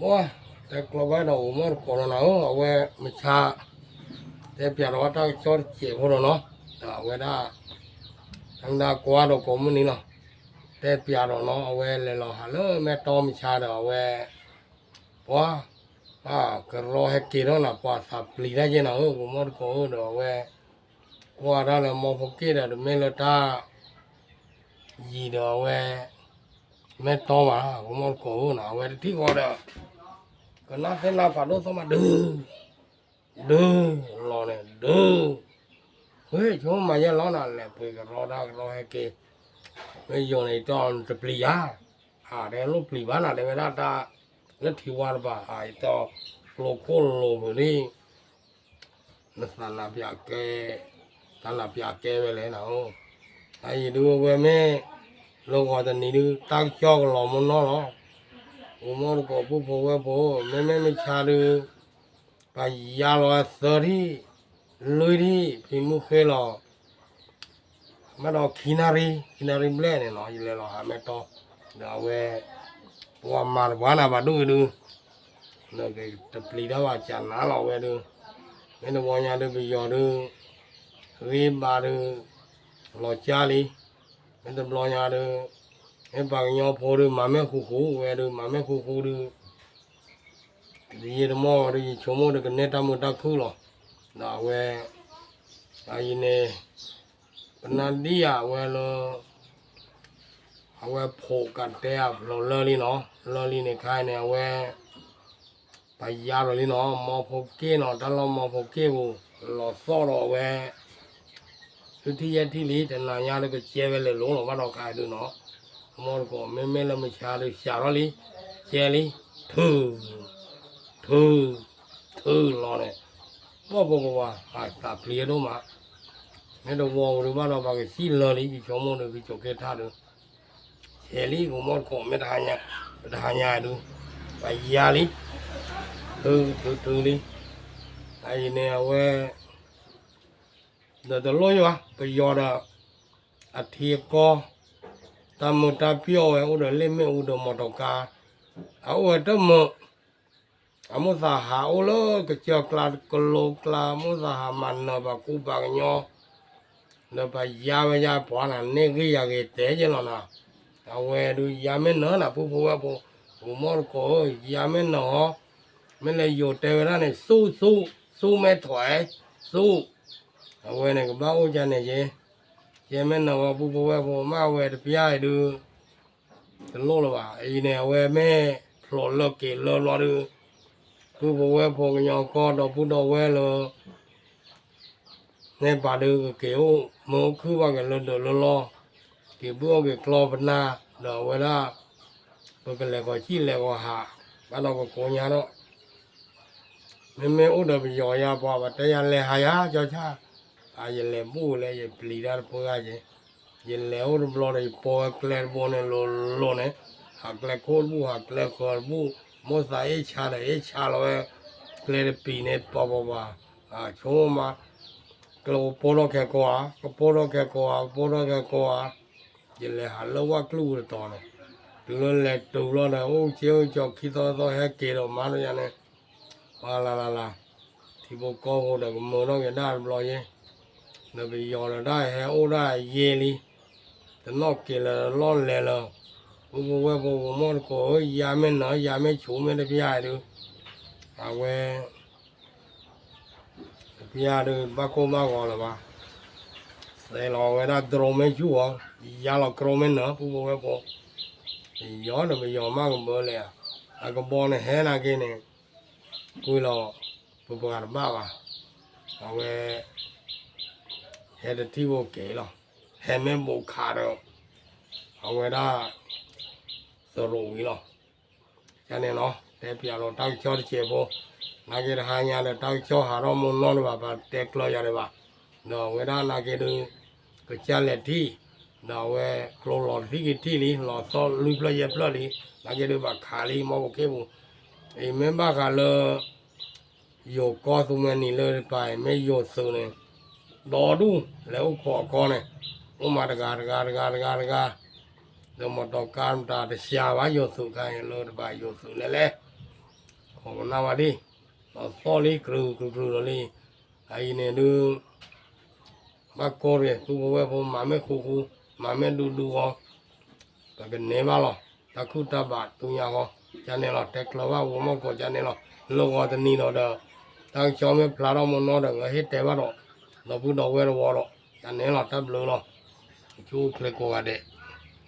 ဘောတဲ့ကလဘတော့မရကိုရိုနာကိုအဝဲမချတဲ့ပြတော့တော့ချောချေဘောနော်အဝဲဒါအန်ဒါကွာတော့ကောမနီနော်တဲ့ပြတော့နော်အဝဲလေလောဟာလို့မဲတော်မချတော့အဝဲဘောအာကရောဟကေတော့နာပွားစာပလီရကျနော်ကိုမရကိုတော့အဝဲကွာတော့လည်းမောဖို့ကေတယ်မဲလတာရီတော့ဝဲမဲတော် ပါကိုမရကိုနော်ဝဲတိကောတော့ကနာဖဲလာပါလို့သမဒူဒူလောနေဒူဟေးချုံမရလောနာလေပြေကရောဒါကရောဟဲကေဝေယုံနေတော့တပလီယာဟာတယ်လို့ပလီပါနာတယ်ဝရတာလက်ထီ လုံော်တနေလူတောက်ကြောက်လောမနောဘုံမောကပုဖောဝဲဘောမဲမဲမချာလူပါရလောသရီလူရီပြမှုခဲလောမတော်ခီနာရီခီနာရီမလဲနေနော်ရလဲလောဟာမတော်ဒါဝဲဘောမာဘာနာဘာဒူလူလောကေတပလီတော့ကြာနာလောဝဲလူမင်းတော်ညာလူပြောလူဝေးပါလူလောကြားလေး င်းတဘလောညာတို့အပကညောဖိုးတို့မမဲခုခုဝဲတို့မမဲခုခုတို့ဒီရမောဒီချုံမတို့ကနေတမတက်ခုလောနော်ဝဲအရင်နေပနန္တိယဝဲလောအဝဲဖို့ကတဲ့လော်လော်လီနော်လော်လီနေခိုင်းနေဝဲပရရလော်လီနော်မောဖို့ကင်းတော့တလုံးမောဖို့ကင်းကိုလော်စော့တော့ဝဲ သူတိယတိလေးတနာရလည်းကျဲပဲလေလုံးတော့မတော့ခိုင်းလို့နော်မောကောမဲမဲလည်းမချားလို့ရှာတော့လေကျဲလေထူထူထူလောတယ်ဘောဘောဘောဟာသာပလီတော့မှာမဲတော့ဘောရမတော့ပါကစီလော်လေးကြီးချုံမုံတို့ပြီးချုပ်ခဲ့ထားတော့ကျဲလေးကိုမောကောမဲတာညာတာညာတို့ဘာရာလေးထူထူထူလေးအဲဒီနေဝဲ တော့လောရွာကရောတာအထီကော ta mu ta pio e o de le me u do mo to ka a o to mo a mo sa ha o lo ke cho kla ko lo kla mo sa ha man no ba ku ba nyo no ba ya ba ya po na ne ge ya ge te je lo na a we du ya me no na pu pu wa pu u mo ko ya me no me le yo te ra ne su su su me thoi su a we ne ba o ja ne je ကျမဲနော်ဘူဘဝဘမဝဲတပြားတူတလို့လပါအင်းနဲ့ဝဲမဲဖလော်လော့ကေလော်လော်တူဘူဘဝဖောကညောကောတော့ဘုတော်ဝဲလောနေပါတူကေဟိုမောခုပါကလော်လော်လော်လော်ကေဘောကေကလောပနာတော့ဝဲလာဘကလေကိုကြည့်လေကိုဟာဘာတော့ကိုညာတော့မမေဥဒ္ဒဘယောရပွားပါတရားလေဟာရကြောချာ a ye le mu le ye plidar po ga ye ye le or blo le po kler bo ne lo lo ne ha kler ko bu ha kler ko bu mo sa ye cha le ye cha lo ye kler pi ne po po ba a cho ma klo po lo ke ko a ko po lo ke ko a po lo ke ko a ye le ha lo wa klu to ne tu lo le tu lo ne o che o cho ki to to he ke lo ma lo ya ne wa la la la thì bộ co hồ được mờ nó cái đa lo ye န ဘီယောရဒါဟဲအိုဒါယေလီတနော့ကေလလောလဲလောဘူဘူဝဲဘူဘူမောကိုယာမဲနော်ယာမဲချိုးမဲတပြားတူအဝဲတပြားတူဘကုမကောလပါဆယ်လောဝဲဒါဒရုံမဲချူောယာလောကရုံမဲနော်ဘူဘူဝဲဘောယောနဘီယောမကဘောလဲအကဘောနဲ့ဟဲနာကင်းနေကိုလောဘူဘူကဘာပါအဝဲ ဟဲ့တီဘိုကေလောဟဲမဲဘိုခါတော့အဝဲဒါသရုံကြီးလောကျန်နေနော်တဲ့ပြတော့တောက်ချောတဲ့ချေဘောနာကေရဟာညာတဲ့တောက်ချောဟာတော့မွန်လောပါပါတက်ကလောရတယ်ပါနော်ဝဲဒါနာကေတူကချလက်တီနော်ဝဲကလောလောတီကတီလီလောသောလူပလရပလ လီနာကေတူပါခါလီမောကေဘူးအေမင်းဘကလောယောကောသုမနီလောပိုင်မေယောသုနေ đỏ đu léo khó con này ông mà gà gà gà gà gà rồi một đầu cam ta để xia quá vô sự cái lơ bà vô sự lẽ lẽ ဟောနာဝဒီပေါ်လီကရူကရူလေးအိုင်နေလူမကောရဲသူဘဝဘောမမဲခုခုမမဲလူလူဟောတကနေပါလောတခုတပါသူညာဟောကျန်နေလောတက်ကလဝဝမကောကျန်နေလောလောကတနီတော့တော့တောင်ချောင်းမဲဖလာတော့မနောတော့ဟဲ့တဲပါတော့ တော့ဘူးတော့ဝဲတော့ဝေါ်တော့ကျန်နေလောတပ်လို့လောကျိုးကလေးကောရတဲ့